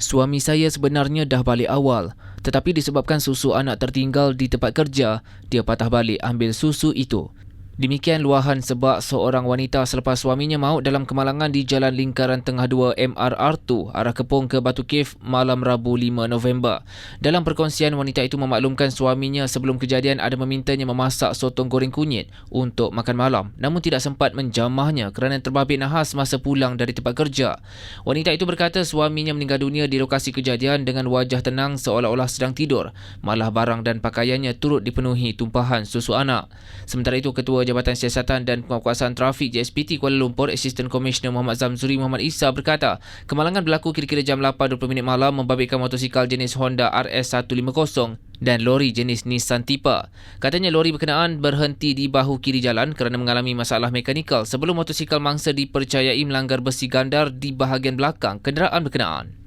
Suami saya sebenarnya dah balik awal, tetapi disebabkan susu anak tertinggal di tempat kerja, dia patah balik ambil susu itu. Demikian luahan sebab seorang wanita selepas suaminya maut dalam kemalangan di Jalan Lingkaran Tengah 2 MRR2 arah Kepong ke Batu Cave malam Rabu 5 November. Dalam perkongsian wanita itu memaklumkan suaminya sebelum kejadian ada memintanya memasak sotong goreng kunyit untuk makan malam namun tidak sempat menjamahnya kerana terbabit nahas masa pulang dari tempat kerja. Wanita itu berkata suaminya meninggal dunia di lokasi kejadian dengan wajah tenang seolah-olah sedang tidur. Malah barang dan pakaiannya turut dipenuhi tumpahan susu anak. Sementara itu Ketua Jabatan Siasatan dan Penguasaan Trafik JSPT Kuala Lumpur, Assistant Commissioner Muhammad Zamzuri Muhammad Isa berkata, kemalangan berlaku kira-kira jam 8.20 minit malam membabitkan motosikal jenis Honda RS150 dan lori jenis Nissan Tipa. Katanya lori berkenaan berhenti di bahu kiri jalan kerana mengalami masalah mekanikal sebelum motosikal mangsa dipercayai melanggar besi gandar di bahagian belakang kenderaan berkenaan.